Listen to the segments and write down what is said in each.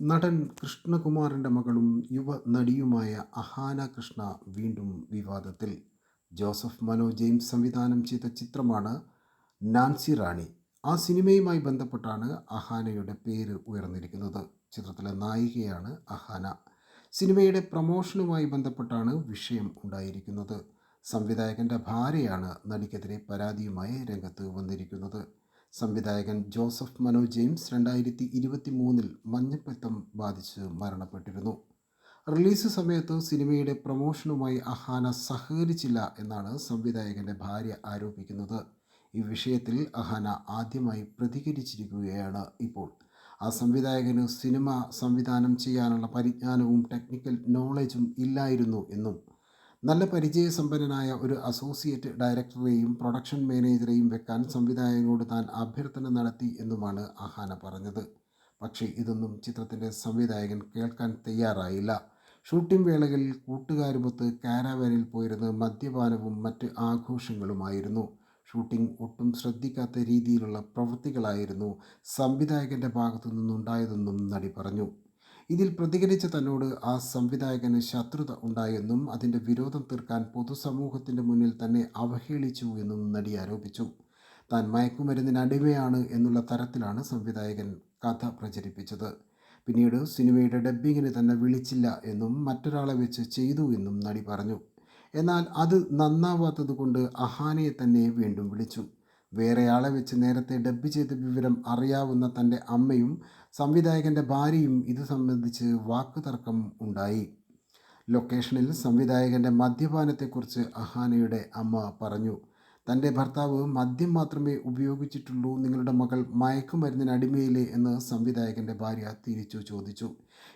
നടൻ കൃഷ്ണകുമാറിന്റെ മകളും യുവ നടിയുമായ അഹാന കൃഷ്ണ വീണ്ടും വിവാദത്തിൽ. ജോസഫ് മനോ ജെയിംസ് സംവിധാനം ചെയ്ത ചിത്രമാണ് നാൻസി റാണി. ആ സിനിമയുമായി ബന്ധപ്പെട്ടാണ് അഹാനയുടെ പേര് ഉയർന്നിരിക്കുന്നത്. ചിത്രത്തിലെ നായികയാണ് അഹാന. സിനിമയുടെ പ്രമോഷനുമായി ബന്ധപ്പെട്ടാണ് വിഷയം ഉണ്ടായിരിക്കുന്നത്. സംവിധായകന്റെ ഭാര്യയാണ് നടിക്കെതിരെ പരാതിയുമായി രംഗത്ത് വന്നിരിക്കുന്നത്. സംവിധായകൻ ജോസഫ് മനോ ജെയിംസ് രണ്ടായിരത്തി ഇരുപത്തി മൂന്നിൽ മഞ്ഞപ്പിത്തം ബാധിച്ച് മരണപ്പെട്ടിരുന്നു. റിലീസ് സമയത്ത് സിനിമയുടെ പ്രമോഷനുമായി അഹാന സഹകരിച്ചില്ല എന്നാണ് സംവിധായകന്റെ ഭാര്യ ആരോപിക്കുന്നത്. ഈ വിഷയത്തിൽ അഹാന ആദ്യമായി പ്രതികരിച്ചിരിക്കുകയാണ് ഇപ്പോൾ. ആ സംവിധായകന് സിനിമ സംവിധാനം ചെയ്യാനുള്ള പരിജ്ഞാനവും ടെക്നിക്കൽ നോളജും ഇല്ലായിരുന്നു എന്നും നല്ല പരിചയസമ്പന്നനായ ഒരു അസോസിയേറ്റ് ഡയറക്ടറെയും പ്രൊഡക്ഷൻ മാനേജറെയും വെക്കാൻ സംവിധായകനോട് താൻ അഭ്യർത്ഥന നടത്തി എന്നുമാണ് അഹാന പറഞ്ഞത്. പക്ഷേ ഇതൊന്നും ചിത്രത്തിന്റെ സംവിധായകൻ കേൾക്കാൻ തയ്യാറായില്ല. ഷൂട്ടിംഗ് വേളകളിൽ കൂട്ടുകാരുമൊത്ത് കാരാവാനിൽ പോയിരുന്ന് മദ്യപാനവും മറ്റ് ആഘോഷങ്ങളുമായിരുന്നു. ഷൂട്ടിംഗ് ഒട്ടും ശ്രദ്ധിക്കാത്ത രീതിയിലുള്ള പ്രവൃത്തികളായിരുന്നു സംവിധായകന്റെ ഭാഗത്തു നിന്നുണ്ടായതെന്നും നടി പറഞ്ഞു. ഇതിൽ പ്രതികരിച്ച തന്നോട് ആ സംവിധായകന് ശത്രുത ഉണ്ടായെന്നും അതിന്റെ വിരോധം തീർക്കാൻ പൊതുസമൂഹത്തിന്റെ മുന്നിൽ തന്നെ അവഹേളിച്ചു എന്നും നടി ആരോപിച്ചു. താൻ മയക്കുമരുന്നിന് അടിമയാണ് എന്നുള്ള തരത്തിലാണ് സംവിധായകൻ കഥ പ്രചരിപ്പിച്ചത്. പിന്നീട് സിനിമയുടെ ഡബ്ബിങ്ങിന് തന്നെ വിളിച്ചില്ല എന്നും മറ്റൊരാളെ വെച്ച് ചെയ്തു എന്നും നടി പറഞ്ഞു. എന്നാൽ അത് നന്നാവാത്തത് കൊണ്ട് അഹാനയെ തന്നെ വീണ്ടും വിളിച്ചു. വേറെയാളെ വെച്ച് നേരത്തെ ഡബ്ബ് ചെയ്ത വിവരം അറിയാവുന്ന തന്റെ അമ്മയും സംവിധായകന്റെ ഭാര്യയും ഇത് സംബന്ധിച്ച് വാക്കുതർക്കം ഉണ്ടായി. ലൊക്കേഷനിൽ സംവിധായകന്റെ മദ്യപാനത്തെക്കുറിച്ച് അഹാനയുടെ അമ്മ പറഞ്ഞു തന്റെ ഭർത്താവ് മദ്യം മാത്രമേ ഉപയോഗിച്ചിട്ടുള്ളൂ നിങ്ങളുടെ മകൾ മയക്കുമരുന്നിന് അടിമയില്ലേ? എന്ന് സംവിധായകന്റെ ഭാര്യ തിരിച്ചു ചോദിച്ചു.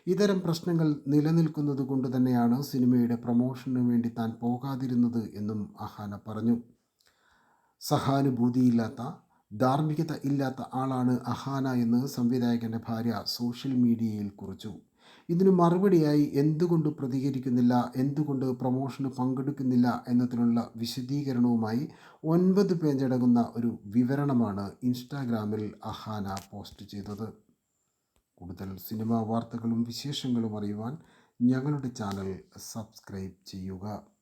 ഇത്തരം പ്രശ്നങ്ങൾ നിലനിൽക്കുന്നത് കൊണ്ട് തന്നെയാണ് സിനിമയുടെ പ്രൊമോഷന് വേണ്ടി താൻ പോകാതിരുന്നത് എന്നും അഹാന പറഞ്ഞു. സഹാനുഭൂതിയില്ലാത്ത ധാർമ്മികത ഇല്ലാത്ത ആളാണ് അഹാന എന്ന് സംവിധായകന്റെ ഭാര്യ സോഷ്യൽ മീഡിയയിൽ കുറിച്ചു. ഇതിന് മറുപടിയായി എന്തുകൊണ്ട് പ്രതികരിക്കുന്നില്ല എന്തുകൊണ്ട് പ്രൊമോഷന് പങ്കെടുക്കുന്നില്ല എന്നതിനുള്ള വിശദീകരണവുമായി ഒൻപത് പേജടങ്ങുന്ന ഒരു വിവരണമാണ് ഇൻസ്റ്റാഗ്രാമിൽ അഹാന പോസ്റ്റ് ചെയ്തത്. കൂടുതൽ സിനിമാ വാർത്തകളും വിശേഷങ്ങളും അറിയുവാൻ ഞങ്ങളുടെ ചാനൽ സബ്സ്ക്രൈബ് ചെയ്യുക.